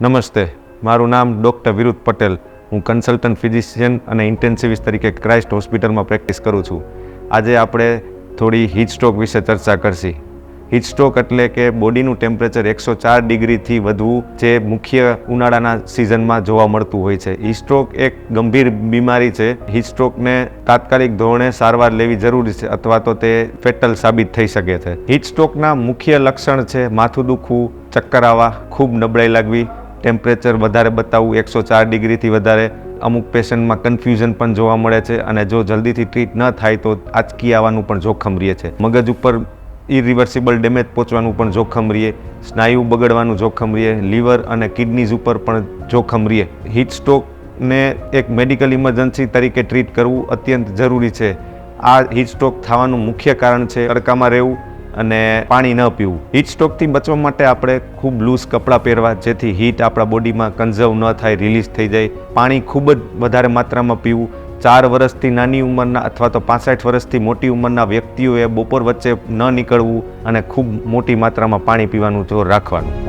નમસ્તે, મારું નામ ડૉક્ટર વિરુદ્ધ પટેલ. હું કન્સલ્ટન્ટ ફિઝિશિયન અને ઇન્ટેન્સિવિસ્ટ તરીકે ક્રાઇસ્ટ હોસ્પિટલમાં પ્રેક્ટિસ કરું છું. આજે આપણે થોડી હીટ સ્ટ્રોક વિશે ચર્ચા કરશી. હીટ સ્ટ્રોક એટલે કે બોડીનું ટેમ્પરેચર એકસો ચાર ડિગ્રીથી વધવું, જે મુખ્ય ઉનાળાના સિઝનમાં જોવા મળતું હોય છે. હીટ સ્ટ્રોક એક ગંભીર બીમારી છે. હીટ સ્ટ્રોકને તાત્કાલિક ધોરણે સારવાર લેવી જરૂરી છે અથવા તો તે ફેટલ સાબિત થઈ શકે છે. હીટ સ્ટ્રોકના મુખ્ય લક્ષણ છે માથું દુખવું, ચક્કર આવવા, ખૂબ નબળાઈ લાગવી ટેમ્પરેચર વધારે બતાવવું, એકસો ચાર ડિગ્રીથી વધારે અમુક પેશન્ટમાં કન્ફ્યુઝન પણ જોવા મળે છે અને જો જલ્દીથી ટ્રીટ ન થાય તો આંચકી આવવાનું પણ જોખમ રહે છે. મગજ ઉપર ઇરિવર્સિબલ ડેમેજ પહોંચવાનું પણ જોખમ રહે, સ્નાયુ બગડવાનું જોખમ રહે લીવર અને કિડનીઝ ઉપર પણ જોખમ રહે. હીટ સ્ટ્રોકને એક મેડિકલ ઇમરજન્સી તરીકે ટ્રીટ કરવું અત્યંત જરૂરી છે. આ હીટ સ્ટ્રોક થવાનું મુખ્ય કારણ છે. તડકામાં રહેવું અને પાણી ન પીવું. હીટ સ્ટ્રોકથી બચવા માટે આપણે ખૂબ લૂઝ કપડાં પહેરવા, જેથી હીટ આપણા બોડીમાં કન્ઝર્વ ન થાય રિલીઝ થઈ જાય. પાણી ખૂબ જ વધારે માત્રામાં પીવું. ચાર વર્ષથી નાની ઉંમરના અથવા તો પાસઠ વર્ષથી મોટી ઉંમરના વ્યક્તિઓએ બપોર વચ્ચે ન નીકળવું અને ખૂબ મોટી માત્રામાં પાણી પીવાનું જોર રાખવાનું.